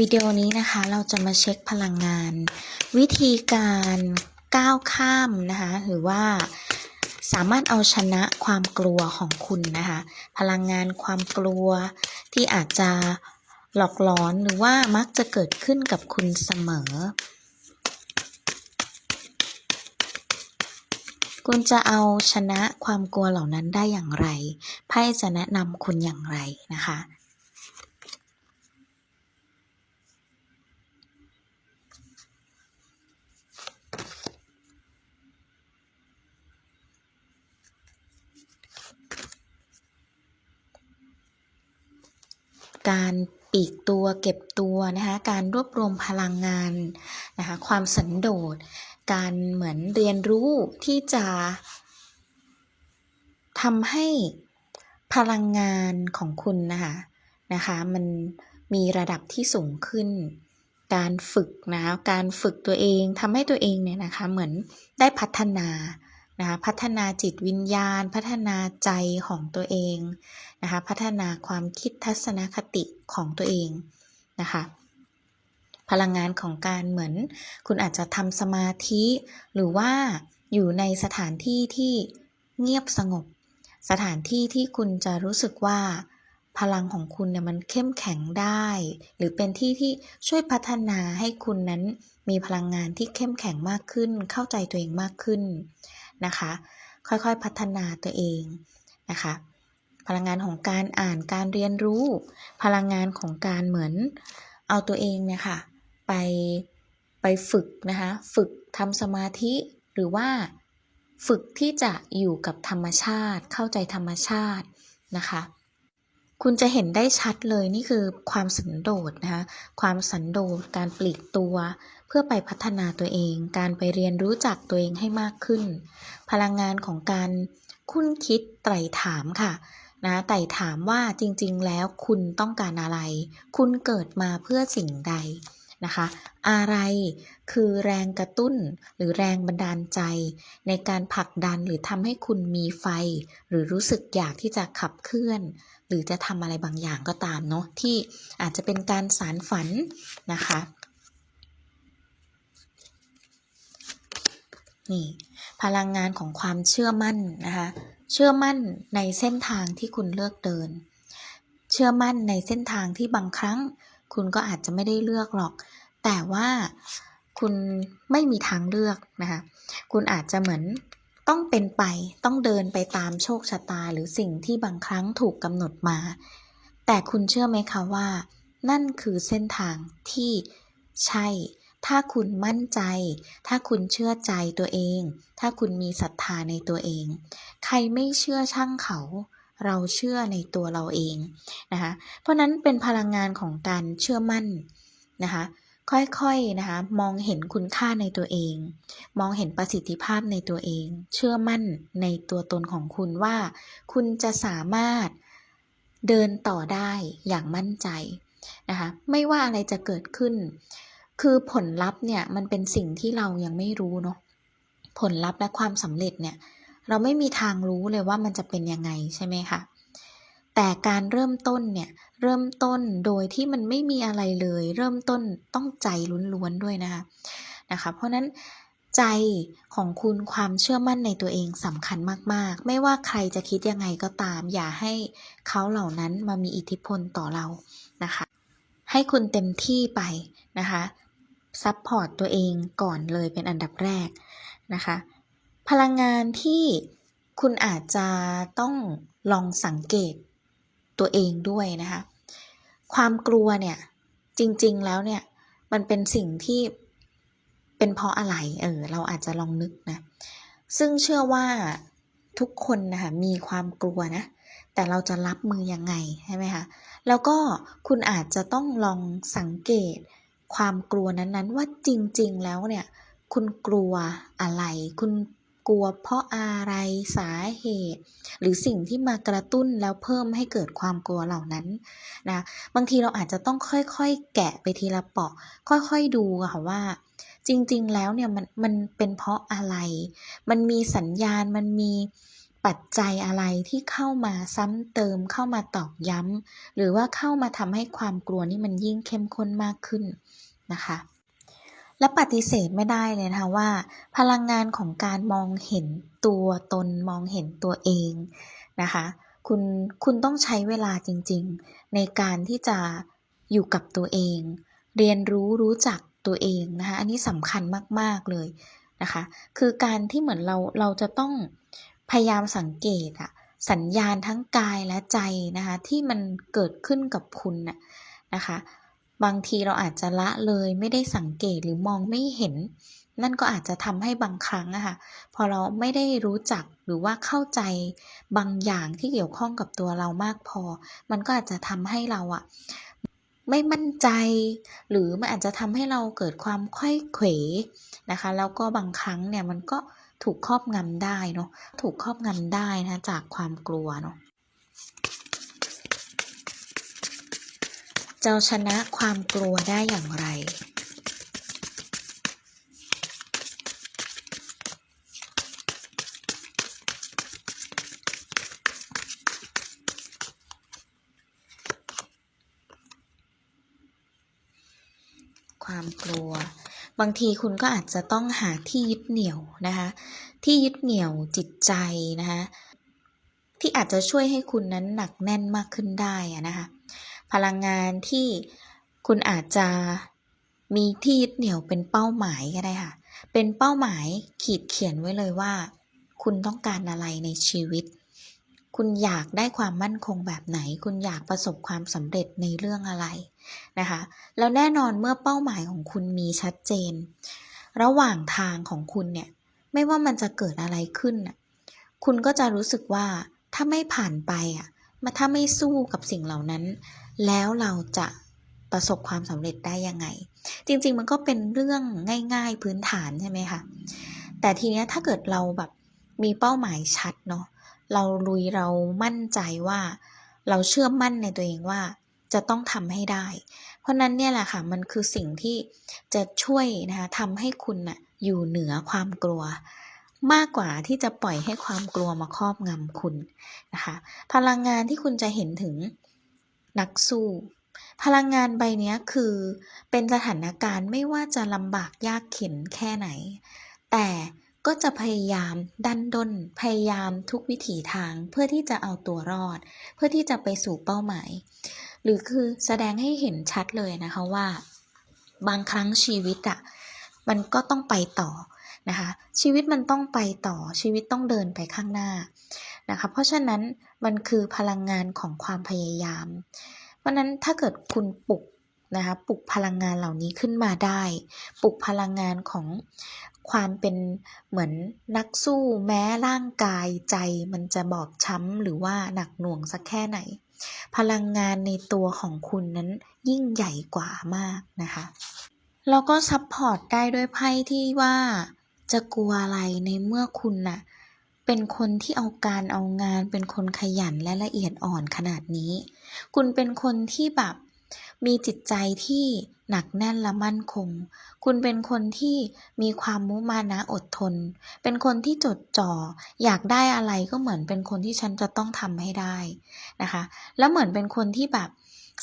วิดีโอนี้นะคะเราจะมาเช็คพลังงาน วิธีการก้าวข้ามนะคะหรือว่าสามารถเอาชนะความกลัวของคุณนะคะพลังงานความกลัวที่อาจจะหลอกหลอนหรือว่ามักจะเกิดขึ้นกับคุณเสมอ คุณจะเอาชนะความกลัวเหล่านั้นได้อย่างไรไพ่จะแนะนำคุณอย่างไรนะคะ การปีกตัวเก็บตัวนะคะการรวบรวมพลังงานนะคะความสันโดษ การเหมือนเรียนรู้ที่จะทำให้พลังงานของคุณนะคะนะคะมันมีระดับที่สูงขึ้น การฝึกนะการฝึกตัวเองทำให้ตัวเองเนี่ยนะคะเหมือนได้พัฒนา นะคะพัฒนาจิตวิญญาณ พัฒนาใจของตัวเองนะคะพัฒนาความคิดทัศนคติของตัวเองนะคะพลังงานของการเหมือน คุณอาจจะทำสมาธิ หรือว่าอยู่ในสถานที่ที่เงียบสงบ สถานที่ที่คุณจะรู้สึกว่าพลังของคุณเนี่ยมันเข้มแข็งได้ หรือเป็นที่ที่ช่วยพัฒนาให้คุณนั้นมีพลังงานที่เข้มแข็งมากขึ้น เข้าใจตัวเองมากขึ้น นะคะ ค่อยๆพัฒนาตัวเองนะคะ พลังงานของการอ่านการเรียนรู้ พลังงานของการเหมือนเอาตัวเองเนี่ยค่ะไปไปฝึกนะคะฝึกทำสมาธิหรือว่าฝึกที่จะอยู่กับธรรมชาติ เข้าใจธรรมชาตินะคะ คุณจะเห็นได้ชัดเลยนี่คือความสันโดษนะคะความสันโดษการปลีกตัว เพื่อไปพัฒนาตัวเอง การไปเรียนรู้จักตัวเองให้มากขึ้น พลังงานของการคุ้นคิดไตร่ถามค่ะนะไต่ถามว่าจริงๆ แล้วคุณต้องการอะไร คุณเกิดมาเพื่อสิ่งใด นะคะ อะไรคือแรงกระตุ้นหรือแรงบันดาลใจ ในการผลักดันหรือทำให้คุณมีไฟ หรือรู้สึกอยากที่จะขับเคลื่อน หรือจะทำอะไรบางอย่างก็ตามเนาะที่อาจจะเป็นการสารฝันนะคะนี่พลังงานของความเชื่อมั่นนะคะเชื่อมั่นในเส้นทางที่คุณเลือกเดิน เชื่อมั่นในเส้นทางที่บางครั้ง คุณก็อาจจะไม่ได้เลือกหรอก แต่ว่าคุณไม่มีทางเลือกนะคะคุณอาจจะเหมือนต้องเป็นไปต้องเดินไปตามโชคชะตาหรือสิ่งที่บางครั้งถูกกำหนดมา แต่คุณเชื่อไหมคะว่า นั่นคือเส้นทางที่ใช่ ถ้าคุณมั่นใจ ถ้าคุณเชื่อใจตัวเอง ถ้าคุณมีศรัทธาในตัวเอง ใครไม่เชื่อช่างเขาเราเชื่อในตัวเราเองนะคะ เพราะนั้นเป็นพลังงานของการเชื่อมั่นนะคะ ค่อยๆนะคะมองเห็นคุณค่าในตัวเอง มองเห็นประสิทธิภาพในตัวเอง เชื่อมั่นในตัวตนของคุณว่า คุณจะสามารถเดินต่อได้อย่างมั่นใจนะคะไม่ว่าอะไรจะเกิดขึ้น คือผลลัพธ์เนี่ยมันเป็นสิ่งที่เรายังไม่รู้เนาะผลลัพธ์และความสำเร็จเนี่ยเราไม่มีทางรู้เลยว่ามันจะเป็นยังไงใช่ไหมคะแต่การเริ่มต้นเนี่ย เริ่มต้นโดยที่มันไม่มีอะไรเลย เริ่มต้นต้องใจล้วนๆด้วยนะคะนะคะ เพราะนั้นใจของคุณความเชื่อมั่นในตัวเองสำคัญมาก ๆ ไม่ว่าใครจะคิดยังไงก็ตาม อย่าให้เขาเหล่านั้นมามีอิทธิพลต่อเรานะคะ ให้คุณเต็มที่ไปนะคะซัพพอร์ตตัวเองก่อนเลยเป็นอันดับแรกนะคะ พลังงานที่คุณอาจจะต้องลองสังเกตตัวเองด้วยนะคะ ความกลัวเนี่ยจริง ๆ แล้วเนี่ยมันเป็นสิ่งที่เป็นเพราะอะไรเออเราอาจจะลองนึกนะซึ่งเชื่อว่าทุกคนนะคะมีความกลัวนะ แต่เราจะรับมือยังไงใช่ไหมคะแล้วก็คุณอาจจะต้องลองสังเกตความกลัวนั้นๆ ว่าจริง ๆ แล้วเนี่ย คุณกลัวอะไร คุณ กลัวเพราะอะไรสาเหตุ หรือสิ่งที่มากระตุ้นแล้วเพิ่มให้เกิดความกลัวเหล่านั้นนะบางทีเราอาจจะต้องค่อยๆ แกะไปทีละเปาะ ค่อยๆดูค่ะว่า จริงๆแล้วเนี่ยมันมันเป็นเพราะอะไร มันมีสัญญาณมันมีปัจจัยอะไรที่เข้ามาซ้ำเติมเข้ามาตอกย้ำหรือว่าเข้ามาทำให้ความกลัวนี่มันยิ่งเข้มข้นมากขึ้นนะคะ และปฏิเสธไม่ได้เลยนะคะว่า พลังงานของการมองเห็นตัวตนมองเห็นตัวเองนะคะคุณคุณต้องใช้เวลาจริงๆ ในการที่จะอยู่กับตัวเอง เรียนรู้รู้จักตัวเองนะคะอันนี้สำคัญมากๆเลยนะคะ คือการที่เหมือนเราเราจะต้องพยายามสังเกตอะสัญญาณทั้งกายและใจนะคะที่มันเกิดขึ้นกับคุณน่ะนะคะ บางทีเราอาจจะละเลยไม่ได้สังเกตหรือมองไม่เห็น นั่นก็อาจจะทำให้บางครั้งอะค่ะพอเราไม่ได้รู้จักหรือว่าเข้าใจบางอย่างที่เกี่ยวข้องกับตัวเรามากพอ มันก็อาจจะทำให้เราอะไม่มั่นใจ หรือมันอาจจะทำให้เราเกิดความค่อยเขวนะคะ แล้วก็บางครั้งเนี่ยมันก็ถูกครอบงำได้เนาะถูกครอบงำได้นะจากความกลัวเนาะ จะเอาชนะความกลัวได้อย่างไร ความกลัว บางทีคุณก็อาจจะต้องหาที่ยึดเหนี่ยวนะคะ ที่ยึดเหนี่ยวจิตใจนะคะ ที่อาจจะช่วยให้คุณนั้นหนักแน่นมากขึ้นได้นะคะ พลังงานที่คุณอาจจะมีที่ยึดเหนี่ยวเป็นเป้าหมายก็ได้ค่ะ เป็นเป้าหมายขีดเขียนไว้เลยว่า คุณต้องการอะไรในชีวิต คุณอยากได้ความมั่นคงแบบไหน คุณอยากประสบความสำเร็จในเรื่องอะไรนะคะ แล้วแน่นอนเมื่อเป้าหมายของคุณมีชัดเจน ระหว่างทางของคุณเนี่ย ไม่ว่ามันจะเกิดอะไรขึ้น คุณก็จะรู้สึกว่าถ้าไม่ผ่านไปอะ มาถ้าไม่สู้กับสิ่งเหล่านั้น แล้วเราจะประสบความสำเร็จได้ยังไง จริง ๆ มันก็เป็นเรื่องง่าย ๆ พื้นฐานใช่ไหมคะแต่ทีเนี้ยถ้าเกิดเราแบบมีเป้าหมายชัดเนาะเราลุยเรามั่นใจว่า เราเชื่อมั่นในตัวเองว่าจะต้องทำให้ได้ เพราะนั้นเนี่ยแหละค่ะมันคือสิ่งที่จะช่วยนะคะทำให้คุณน่ะอยู่เหนือความกลัว มากกว่าที่จะปล่อยให้ความกลัวมาครอบงำคุณนะคะ พลังงานที่คุณจะเห็นถึงนักสู้ พลังงานใบนี้คือเป็นสถานการณ์ไม่ว่าจะลำบากยากเข็นแค่ไหน แต่ก็จะพยายามดันด้นพยายามทุกวิถีทางเพื่อที่จะเอาตัวรอด เพื่อที่จะไปสู่เป้าหมาย หรือคือแสดงให้เห็นชัดเลยนะคะว่า บางครั้งชีวิตอะมันก็ต้องไปต่อ นะคะ ชีวิตมันต้องไปต่อชีวิตต้องเดินไปข้างหน้านะคะ เพราะฉะนั้นมันคือพลังงานของความพยายาม เพราะนั้นถ้าเกิดคุณปลุกนะคะปลุกพลังงานเหล่านี้ขึ้นมาได้ ปลุกพลังงานของความเป็นเหมือนนักสู้แม้ร่างกายใจมันจะบอบช้ำหรือว่าหนักหน่วงสักแค่ไหน พลังงานในตัวของคุณนั้นยิ่งใหญ่กว่ามากนะคะแล้วก็ซัพพอร์ตได้ด้วยไพ่ที่ว่า จะกลัวอะไรในเมื่อคุณน่ะ เป็นคนที่เอาการเอางาน เป็นคนขยันและละเอียดอ่อนขนาดนี้ คุณเป็นคนที่แบบมีจิตใจที่หนักแน่นและมั่นคง คุณเป็นคนที่มีความมุมานะอดทน เป็นคนที่จดจ่อ อยากได้อะไรก็เหมือนเป็นคนที่ฉันจะต้องทำให้ได้นะคะ แล้วเหมือนเป็นคนที่แบบ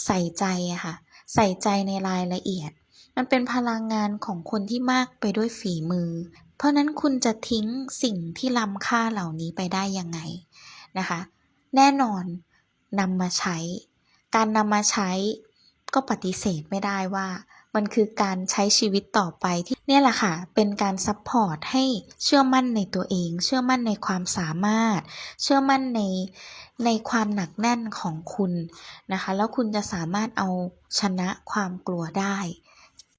ใส่ใจอะค่ะ ใส่ใจในรายละเอียด มันเป็นพลังงานของคนที่มากไปด้วยฝีมือ เพราะนั้นคุณจะทิ้งสิ่งที่ล้ำค่าเหล่านี้ไปได้ยังไงนะคะ แน่นอนนำมาใช้ การนำมาใช้ก็ปฏิเสธไม่ได้ว่า มันคือการใช้ชีวิตต่อไปที่เนี่ยแหละค่ะ เป็นการซัพพอร์ตให้เชื่อมั่นในตัวเอง เชื่อมั่นในความสามารถ เชื่อมั่นในในความหนักแน่นของคุณนะคะ แล้วคุณจะสามารถเอาชนะความกลัวได้